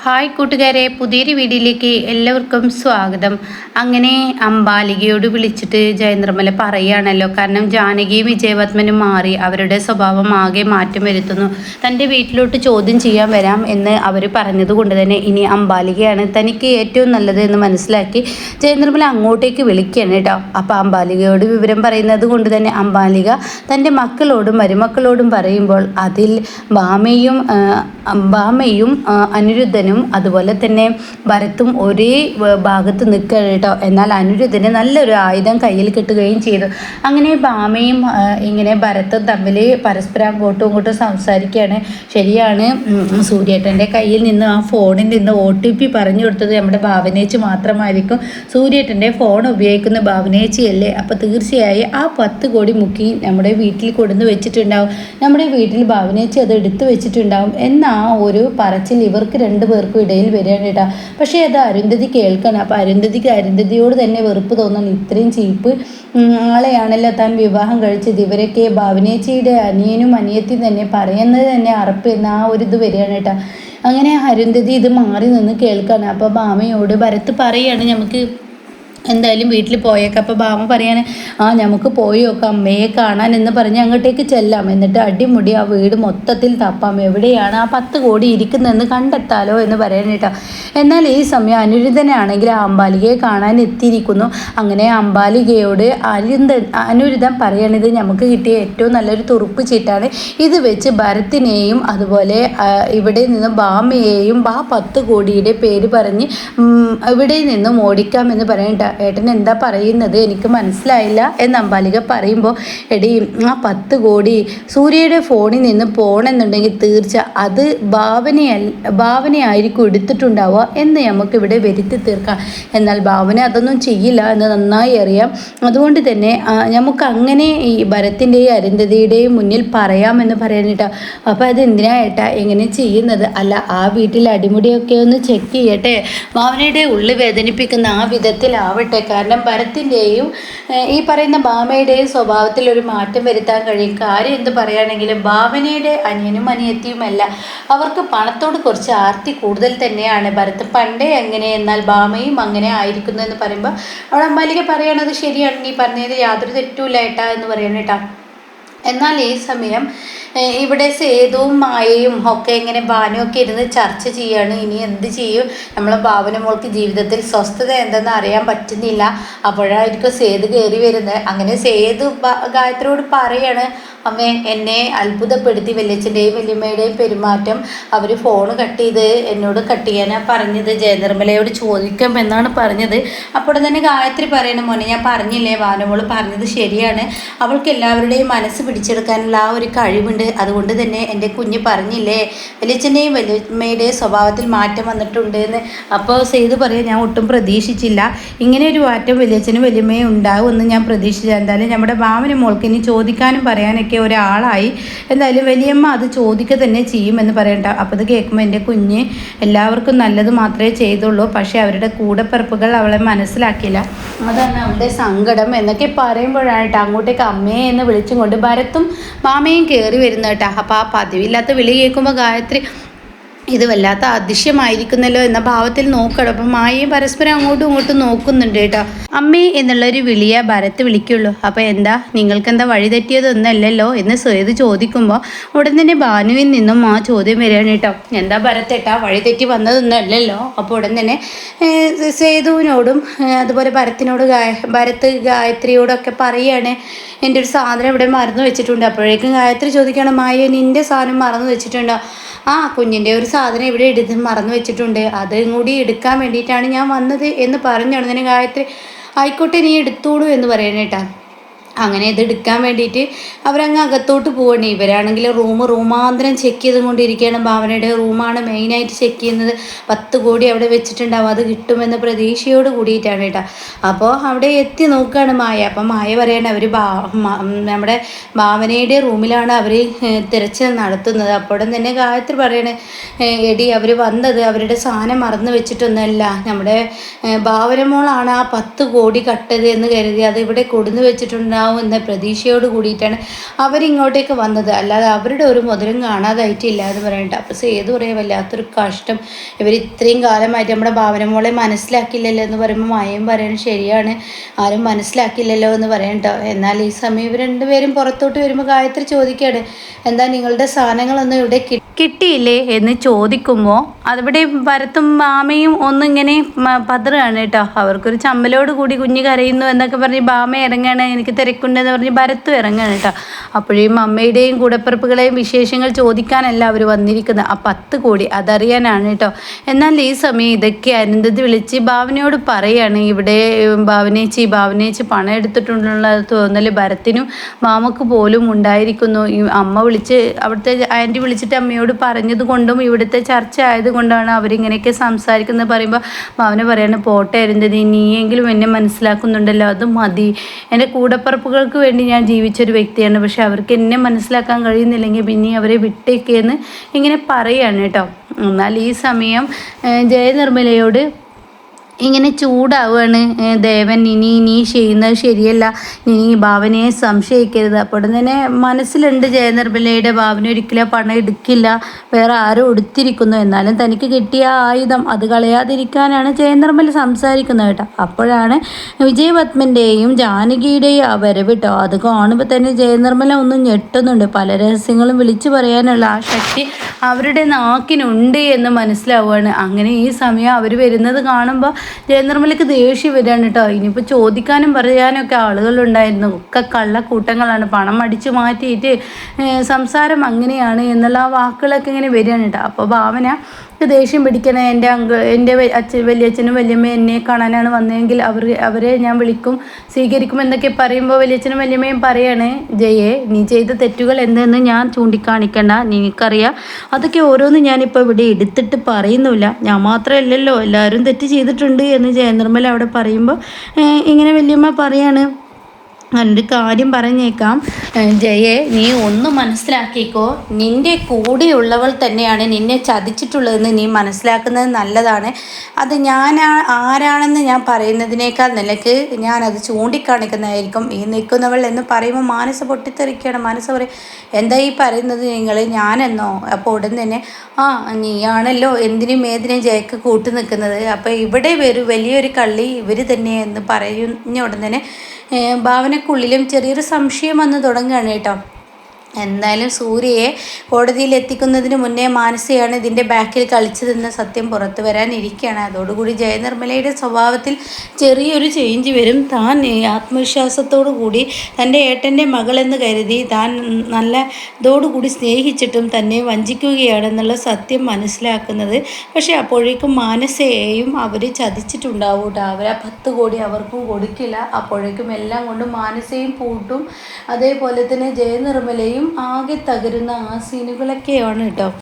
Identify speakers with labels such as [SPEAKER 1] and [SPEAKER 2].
[SPEAKER 1] Hi കൂട്ടുകാരെ പുതിയൊരു വീഡിയോയിലേക്ക് എല്ലാവർക്കും സ്വാഗതം. അങ്ങനെ അംബാലികയോട് വിളിച്ചിട്ട് ജയന്ദ്രമല പറയുകയാണല്ലോ. കാരണം ജാനകിയും വിജയപത്മനും മാറി അവരുടെ സ്വഭാവം ആകെ മാറ്റം വരുത്തുന്നു. തന്റെ വീട്ടിലോട്ട് ചോദ്യം ചെയ്യാൻ വരാം എന്ന് അവർ പറഞ്ഞതുകൊണ്ട് തന്നെ ഇനി അംബാലികയാണ് തനിക്ക് ഏറ്റവും നല്ലത് എന്ന് മനസ്സിലാക്കി ജയന്ദ്രമല അങ്ങോട്ടേക്ക് വിളിക്കുകയാണ് കേട്ടോ. അപ്പോൾ അംബാലികയോട് വിവരം പറയുന്നത് കൊണ്ട് തന്നെ അംബാലിക തന്റെ മക്കളോടും മരുമക്കളോടും പറയുമ്പോൾ അതിൽ ബാമയും ബാമയും ആ, അനിരുദ്ധനും അതുപോലെ തന്നെ ഭരത്തും ഒരേ ഭാഗത്ത് നിൽക്കുക കേട്ടോ. എന്നാൽ അനുരുദ്ധന് നല്ലൊരു ആയുധം കയ്യിൽ കിട്ടുകയും ചെയ്തു. അങ്ങനെ ഭാമയും ഇങ്ങനെ ഭരത്തും തമ്മിൽ പരസ്പരം അങ്ങോട്ടും ഇങ്ങോട്ടും സംസാരിക്കുകയാണ്. ശരിയാണ് സൂര്യേട്ടന്റെ കയ്യിൽ നിന്ന് ആ ഫോണിൽ നിന്ന് ഒ ടി പി പറഞ്ഞു കൊടുത്തത് നമ്മുടെ ഭാവനേച്ചി മാത്രമായിരിക്കും. സൂര്യേട്ടന്റെ ഫോൺ ഉപയോഗിക്കുന്ന ഭാവനേച്ചിയല്ലേ? അപ്പോൾ തീർച്ചയായും ആ പത്ത് കോടി മുക്കി നമ്മുടെ വീട്ടിൽ കൊടുന്ന് വെച്ചിട്ടുണ്ടാവും. നമ്മുടെ വീട്ടിൽ ഭാവനേച്ചി അത് എടുത്തു വെച്ചിട്ടുണ്ടാവും. എന്ന ആ ഒരു പറച്ചിൽ ഇവർക്ക് രണ്ടു പേർക്കും ഇടയിൽ വരികയാണ് പക്ഷേ അത് അരുന്ധതി കേൾക്കണം. അപ്പോൾ അരുന്ധതിക്ക് അരുന്ധതിയോട് തന്നെ വെറുപ്പ് തോന്നണം. ഇത്രയും ചീപ്പ് ആളെയാണല്ലോ താൻ വിവാഹം കഴിച്ചത്. ഇവരൊക്കെ ഭാവനേച്ചിയുടെ അനിയനും അനിയത്തിയും തന്നെ പറയുന്നത് തന്നെ അറപ്പ് ആ ഒരു ഇത് വരികയാണ് കേട്ടോ. അങ്ങനെ അരുന്ധതി ഇത് മാറി നിന്ന് കേൾക്കാണ്. അപ്പോൾ ഭാമയോട് ഭരത്ത് പറയാണ് നമുക്ക് എന്തായാലും വീട്ടിൽ പോയേക്കാം. അപ്പോൾ ബാമ പറയാണ് ആ നമുക്ക് പോയി നോക്കാം അമ്മയെ കാണാൻ എന്ന് പറഞ്ഞ് അങ്ങോട്ടേക്ക് ചെല്ലാം. എന്നിട്ട് അടിമുടി ആ വീട് മൊത്തത്തിൽ തപ്പാം. എവിടെയാണ് ആ പത്ത് കോടി ഇരിക്കുന്നതെന്ന് കണ്ടെത്താലോ? എന്ന് പറയാനേട്ടാ എന്നാൽ ഈ സമയം അനുരുദ്ധനാണെങ്കിൽ അമ്പാലികയെ കാണാൻ എത്തിയിരിക്കുന്നു. അങ്ങനെ അമ്പാലികയോട് അരുന്ത അനുരുദ്ധൻ പറയണത് നമുക്ക് കിട്ടിയ ഏറ്റവും നല്ലൊരു തുറുപ്പ് ചീട്ടാണ്. ഇത് വെച്ച് ഭരത്തിനെയും അതുപോലെ ഇവിടെ നിന്ന് ബാമയെയും ആ പത്ത് കോടിയുടെ പേര് പറഞ്ഞ് ഇവിടെ നിന്നും ഓടിക്കാമെന്ന് പറയണ്ട ഏട്ടൻ എന്താ പറയുന്നത്? എനിക്ക് മനസ്സിലായില്ല. എന്ന് അമ്പാലിക പറയുമ്പോൾ എടീ ആ പത്ത് കോടി സൂര്യയുടെ ഫോണിൽ നിന്ന് പോണെന്നുണ്ടെങ്കിൽ തീർച്ച അത് ഭാവനയല്ല ഭാവനയായിരിക്കും എടുത്തിട്ടുണ്ടാവുക എന്ന് നമുക്ക് ഇവിടെ വരുത്തി തീർക്കാം. എന്നാൽ ഭാവന അതൊന്നും ചെയ്യില്ല എന്ന് നന്നായി അറിയാം. അതുകൊണ്ട് തന്നെ നമുക്ക് അങ്ങനെ ഈ ഭരത്തിന്റെയും അരുന്ധതിയുടെയും മുന്നിൽ പറയാമെന്ന് പറയാനിട്ടാ അപ്പോൾ അത് എന്തിനാ ഏട്ടാ എങ്ങനെ ചെയ്യുന്നത്? അല്ല ആ വീട്ടിൽ അടിമുടിയൊക്കെ ഒന്ന് ചെക്ക് ചെയ്യട്ടെ? ഭാവനയുടെ ഉള്ളു വേദനിപ്പിക്കുന്ന ആ വിധത്തിലാവട്ടെ കാരണം ഭരത്തിന്റെയും ഈ പറയുന്ന ഭാമയുടെയും സ്വഭാവത്തിൽ ഒരു മാറ്റം വരുത്താൻ കഴിയും. കാര്യം എന്ത് പറയുകയാണെങ്കിലും ഭാവനയുടെ അനിയനും അനിയത്തിയുമല്ല. അവർക്ക് പണത്തോട് കുറച്ച് ആർത്തി കൂടുതൽ തന്നെയാണ്. ഭരത് പണ്ടേ അങ്ങനെ എന്നാൽ ഭാമയും അങ്ങനെ ആയിരിക്കുന്നു എന്ന് പറയുമ്പോൾ അവിടെ അമ്പാലിക പറയണത് ശരിയാണ്. നീ പറഞ്ഞത് യാതൊരു തെറ്റുമില്ല ഏട്ടാ എന്ന് പറയണേട്ടാ എന്നാൽ ഈ സമയം ഇവിടെ സേതുവും മായയും ഒക്കെ ഇങ്ങനെ ഭാനുവൊക്കെ ഇരുന്ന് ചർച്ച ചെയ്യാണ്. ഇനി എന്ത് ചെയ്യും? നമ്മളെ ഭാവന മോൾക്ക് ജീവിതത്തിൽ സ്വസ്ഥത എന്തെന്ന് അറിയാൻ പറ്റുന്നില്ല. അപ്പോഴായിരിക്കും സേതു കയറി വരുന്നത്. അങ്ങനെ സേതു ഗായത്രിയോട് പറയാണ് അമ്മേ എന്നെ അത്ഭുതപ്പെടുത്തി വല്യച്ഛന്റെയും വല്യമ്മയുടെയും പെരുമാറ്റം അവർ ഫോൺ കട്ട് ചെയ്ത് എന്നോട് കട്ട് ചെയ്യാനാണ് പറഞ്ഞത്. ജയനിർമ്മലയോട് ചോദിക്കാം എന്നാണ് പറഞ്ഞത്. അപ്പോൾ തന്നെ ഗായത്രി പറയണ മോനെ ഞാൻ പറഞ്ഞില്ലേ വാനമോൾ പറഞ്ഞത് ശരിയാണ്. അവൾക്ക് എല്ലാവരുടെയും മനസ്സ് പിടിച്ചെടുക്കാനുള്ള ആ ഒരു കഴിവുണ്ട്. അതുകൊണ്ട് തന്നെ എന്റെ കുഞ്ഞ് പറഞ്ഞില്ലേ വലിയച്ഛന്റെയും വലിയമ്മയുടെയും സ്വഭാവത്തിൽ മാറ്റം വന്നിട്ടുണ്ട് എന്ന് അപ്പോൾ സെയ്ത് പറയാൻ ഞാൻ ഒട്ടും പ്രതീക്ഷിച്ചില്ല. ഇങ്ങനെ ഒരു മാറ്റം വലിയച്ഛനും വലിയമ്മയും ഉണ്ടാകുമെന്ന് ഞാൻ പ്രതീക്ഷിച്ചില്ല എന്തായാലും നമ്മുടെ ഭാവന മോൾക്ക് ഇനി ചോദിക്കാനും പറയാനൊക്കെ ഒരാളായി. എന്തായാലും വലിയമ്മ അത് ചോദിക്കുക തന്നെ ചെയ്യുമെന്ന് പറയണ്ട. അപ്പോൾ അത് കേൾക്കുമ്പോൾ എന്റെ കുഞ്ഞ് എല്ലാവർക്കും നല്ലത് മാത്രമേ ചെയ്തുള്ളൂ. പക്ഷേ അവരുടെ കൂടപ്പിറപ്പുകൾ അവളെ മനസ്സിലാക്കിയില്ല. അതാണ് അവളുടെ സങ്കടം എന്നൊക്കെ പറയുമ്പോഴാണ് അങ്ങോട്ടേക്ക് അമ്മയെ എന്ന് വിളിച്ചും കൊണ്ട് ഭരത്തും മാമയും കയറി വരുന്ന കേട്ടോ. അപ്പോൾ ആ പതിവില്ലാത്ത വിളി കേൾക്കുമ്പോൾ ഗായത്രി ഇത് വല്ലാത്ത അതിശയമായിരിക്കുന്നല്ലോ എന്ന ഭാവത്തിൽ നോക്കണം അപ്പം മായയും പരസ്പരം അങ്ങോട്ടും ഇങ്ങോട്ടും നോക്കുന്നുണ്ട് കേട്ടോ. അമ്മേ എന്നുള്ളൊരു വിളിയെ ഭരത്ത് വിളിക്കുള്ളൂ. അപ്പോൾ എന്താ നിങ്ങൾക്ക് എന്താ വഴി തെറ്റിയതൊന്നല്ലല്ലോ എന്ന് സേത് ചോദിക്കുമ്പോൾ ഉടൻ തന്നെ ഭാനുവിൽ നിന്നും ആ ചോദ്യം വരികയാണ് കേട്ടോ. എന്താ ഭരത്തേട്ടാ വഴി തെറ്റി വന്നതൊന്നല്ലല്ലോ അപ്പോൾ ഉടൻ തന്നെ സേതുവിനോടും അതുപോലെ ഭരത്തിനോട് ഗായ ഭരത്ത് ഗായത്രിയോടൊക്കെ പറയുകയാണ് എന്റെ ഒരു സാധനം ഇവിടെ മറന്നു വെച്ചിട്ടുണ്ട്. അപ്പോഴേക്കും ഗായത്രി ചോദിക്കുകയാണ് മായ നിന്റെ സാധനം മറന്നു വെച്ചിട്ടുണ്ടോ? ആ കുഞ്ഞിന്റെ ഒരു ഇവിടെ എടുത്ത് മറന്നു വെച്ചിട്ടുണ്ട്. അതും കൂടി എടുക്കാൻ വേണ്ടിയിട്ടാണ് ഞാൻ വന്നത് എന്ന് പറഞ്ഞുടനെ ഗായത്രി ആയിക്കോട്ടെ നീ എടുത്തോളൂ എന്ന് പറയണേട്ടാ. അങ്ങനെ ഇത് എടുക്കാൻ വേണ്ടിയിട്ട് അവരങ്ങ് അകത്തോട്ട് പോവണേ. ഇവരാണെങ്കിൽ റൂം റൂമാന്തരം ചെക്ക് ചെയ്തുകൊണ്ടിരിക്കുകയാണ്. ഭാവനയുടെ റൂമാണ് മെയിനായിട്ട് ചെക്ക് ചെയ്യുന്നത്. പത്ത് കോടി അവിടെ വെച്ചിട്ടുണ്ടാവും. അത് കിട്ടുമെന്ന പ്രതീക്ഷയോട് കൂടിയിട്ടാണ് കേട്ടോ. അപ്പോൾ അവിടെ എത്തി നോക്കുകയാണ് മായ. അപ്പം മായ പറയാണ് അവർ നമ്മുടെ ഭാവനയുടെ റൂമിലാണ് അവർ തിരച്ചിൽ നടത്തുന്നത്. അപ്പോഴും തന്നെ ഗായത്രി പറയണേ എടി അവർ വന്നത് അവരുടെ സാധനം മറന്നു വെച്ചിട്ടൊന്നുമല്ല. നമ്മുടെ ഭാവനമോളാണ് ഭാവന മോളാണ് ആ പത്ത് കോടി കട്ടത് എന്ന് കരുതി അത് ഇവിടെ കൊടുന്ന് വെച്ചിട്ടുണ്ട്. നന്നാവും എന്ന പ്രതീക്ഷയോട് കൂടിയിട്ടാണ് അവരിങ്ങോട്ടേക്ക് വന്നത്. അല്ലാതെ അവരുടെ ഒരു മുതലും കാണാതായിട്ടില്ല എന്ന് പറയണ്ട അപ്പോൾ സേതു പറയാം വല്ലാത്തൊരു കഷ്ടം. ഇവർ ഇത്രയും കാലമായിട്ട് നമ്മുടെ ഭാവന മോളെ മനസ്സിലാക്കില്ലല്ലോ എന്ന് പറയുമ്പോൾ മായം പറയണം ശരിയാണ്. ആരും മനസ്സിലാക്കില്ലല്ലോ എന്ന് പറയണ്ട എന്നാൽ ഈ സമയം ഇവർ രണ്ടുപേരും പുറത്തോട്ട് വരുമ്പോൾ ഗായത്രി ചോദിക്കുകയാണ് എന്താ നിങ്ങളുടെ സാധനങ്ങളൊന്നും ഇവിടെ കിട്ടിയില്ലേ? എന്ന് ചോദിക്കുമ്പോൾ അതിവിടെ ഭരത്തും മാമയും ഒന്നും ഇങ്ങനെ പതറുകയാണ് കേട്ടോ. അവർക്കൊരു ചമ്മലോട് കൂടി കുഞ്ഞ് കരയുന്നു എന്നൊക്കെ പറഞ്ഞ് ബാമ ഇറങ്ങുകയാണ് എനിക്ക് തിരക്കുണ്ടെന്ന് പറഞ്ഞ് ഭരത്തും ഇറങ്ങുകയാണ് കേട്ടോ. അപ്പോഴേയും അമ്മയുടെയും കൂടപ്പിറപ്പുകളെയും വിശേഷങ്ങൾ ചോദിക്കാനല്ല അവർ വന്നിരിക്കുന്നത്. ആ പത്ത് കോടി അതറിയാനാണ് കേട്ടോ. എന്നാൽ ഈ സമയം ഇതൊക്കെ അനന്തത് വിളിച്ച് ഭാവനയോട് പറയാണ്. ഇവിടെ ഭാവനേച്ചി ഭാവനേച്ചി പണം എടുത്തിട്ടുള്ള തോന്നൽ ഭരത്തിനും മാമക്ക് പോലും ഉണ്ടായിരിക്കുന്നു. ഈ അമ്മ വിളിച്ച് അവിടുത്തെ ആന്റി വിളിച്ചിട്ട് അമ്മയോട് പറഞ്ഞത് കൊണ്ടും ഇവിടുത്തെ ചർച്ച ആയതുകൊണ്ടാണ് അവരിങ്ങനെയൊക്കെ സംസാരിക്കുന്നത്. പറയുമ്പോൾ ഭാവന പറയാണ് പോട്ടെ അരുന്തതി നീയെങ്കിലും എന്നെ മനസ്സിലാക്കുന്നുണ്ടല്ലോ. അത് മതി. എന്റെ കൂടപ്പറപ്പുകൾക്ക് വേണ്ടി ഞാൻ ജീവിച്ചൊരു വ്യക്തിയാണ്. പക്ഷെ അവർക്ക് എന്നെ മനസ്സിലാക്കാൻ കഴിയുന്നില്ലെങ്കിൽ പിന്നെ അവരെ വിട്ടേക്കെന്ന് ഇങ്ങനെ പറയാണ് കേട്ടോ. എന്നാൽ ഈ സമയം ജയനിർമ്മലയോട് ഇങ്ങനെ ചൂടാവുകയാണ് ദേവൻ ഇനി ഇനി ചെയ്യുന്നത് ശരിയല്ല. ഇനി ഭാവനയെ സംശയിക്കരുത്. അപ്പോൾ തന്നെ മനസ്സിലുണ്ട് ജയനിർമ്മലയുടെ ഭാവന ഒരിക്കലും പണം എടുക്കില്ല. വേറെ ആരും എടുത്തിരിക്കുന്നു. എന്നാലും തനിക്ക് കിട്ടിയ ആയുധം അത് കളയാതിരിക്കാനാണ് ജയനിർമ്മല സംസാരിക്കുന്നത് കേട്ടോ. അപ്പോഴാണ് വിജയപത്മന്റെയും ജാനകിയുടെയും ആ വരവ് കേട്ടോ. അത് കാണുമ്പോൾ തന്നെ ജയനിർമ്മല ഒന്നും ഞെട്ടുന്നുണ്ട്. പല രഹസ്യങ്ങളും വിളിച്ചു പറയാനുള്ള ആ ശക്തി അവരുടെ നാക്കിനുണ്ട് എന്ന് മനസ്സിലാവുകയാണ്. അങ്ങനെ ഈ സമയം അവർ വരുന്നത് കാണുമ്പോൾ ജയനിർമ്മലയ്ക്ക് ദേഷ്യം വരികയാണ് കേട്ടോ. ഇനിയിപ്പോൾ ചോദിക്കാനും പറയാനും ഒക്കെ ആളുകളുണ്ടായിരുന്നു. ഒക്കെ കള്ളക്കൂട്ടങ്ങളാണ്. പണം അടിച്ചു മാറ്റിയിട്ട് സംസാരം അങ്ങനെയാണ് എന്നുള്ള ആ വാക്കുകളൊക്കെ ഇങ്ങനെ വരികയാണ് കേട്ടോ. അപ്പോൾ ഭാവന ദേഷ്യം പിടിക്കണേ. എന്റെ അങ്ക എന്റെ അച്ഛൻ വലിയച്ഛനും വലിയമ്മയും എന്നെ കാണാനാണ് വന്നതെങ്കിൽ അവർ അവരെ ഞാൻ വിളിക്കും. സ്വീകരിക്കും എന്നൊക്കെ പറയുമ്പോൾ വലിയച്ഛനും വലിയമ്മയും പറയണേ ജയെ നീ ചെയ്ത തെറ്റുകൾ എന്തെന്ന് ഞാൻ ചൂണ്ടിക്കാണിക്കണ്ട. നിനക്കറിയാം. അതൊക്കെ ഓരോന്നും ഞാനിപ്പോൾ ഇവിടെ എടുത്തിട്ട് പറയുന്നില്ല. ഞാൻ മാത്രമല്ലല്ലോ എല്ലാവരും തെറ്റ് ചെയ്തിട്ടുണ്ട് എന്ന് ജയനിർമ്മല അവിടെ പറയുമ്പോൾ ഇങ്ങനെ വലിയമ്മ പറയാണ്. ഞാനൊരു കാര്യം പറഞ്ഞേക്കാം. ജയെ നീ ഒന്ന് മനസ്സിലാക്കിക്കോ. നിന്റെ കൂടെയുള്ളവൾ തന്നെയാണ് നിന്നെ ചതിച്ചിട്ടുള്ളതെന്ന് നീ മനസ്സിലാക്കുന്നത് നല്ലതാണ്. അത് ഞാൻ ആരാണെന്ന് ഞാൻ പറയുന്നതിനേക്കാൾ നിലയ്ക്ക് ഞാനത് ചൂണ്ടിക്കാണിക്കുന്നതായിരിക്കും. ഈ നിൽക്കുന്നവൾ എന്ന് പറയുമ്പോൾ മാനസ പൊട്ടിത്തെറിക്കുകയാണ്. മാനസ പറയും എന്താ ഈ പറയുന്നത് നിങ്ങൾ? ഞാനെന്നോ? അപ്പോൾ ഉടൻ തന്നെ ആ നീയാണല്ലോ എന്തിനും ഏതിനും ജയക്ക് കൂട്ടു നിൽക്കുന്നത് അപ്പോൾ ഇവിടെ ഒരു വലിയൊരു കള്ളി ഇവർ തന്നെ എന്ന് പറയുന്ന ഉടൻ തന്നെ ഭാവനക്കുള്ളിലും ചെറിയൊരു സംശയം വന്ന് തുടങ്ങുകയാണ് കേട്ടോ. എന്തായാലും സൂര്യയെ കോടതിയിൽ എത്തിക്കുന്നതിന് മുന്നേ മാനസിയാണ് ഇതിന്റെ ബാക്കിൽ കളിച്ചതെന്ന സത്യം പുറത്തു വരാനിരിക്കുകയാണ്. അതോടുകൂടി ജയനിർമ്മലയുടെ സ്വഭാവത്തിൽ ചെറിയൊരു ചേഞ്ച് വരും. താൻ ആത്മവിശ്വാസത്തോടു കൂടി തന്റെ ഏട്ടന്റെ മകളെന്ന് കരുതി താൻ നല്ല ഇതോടുകൂടി സ്നേഹിച്ചിട്ടും തന്നെ വഞ്ചിക്കുകയാണെന്നുള്ള സത്യം മനസ്സിലാക്കുന്നത്. പക്ഷേ അപ്പോഴേക്കും മാനസയെയും അവർ ചതിച്ചിട്ടുണ്ടാവും കേട്ടോ. അവർ ആ പത്ത് കോടി അവർക്കും കൊടുക്കില്ല. അപ്പോഴേക്കും എല്ലാം കൊണ്ടും മാനസയും പൂട്ടും. അതേപോലെ തന്നെ ജയനിർമ്മലയും ആകെ തകരുന്ന ആ സീനുകളൊക്കെയാണ് കേട്ടോ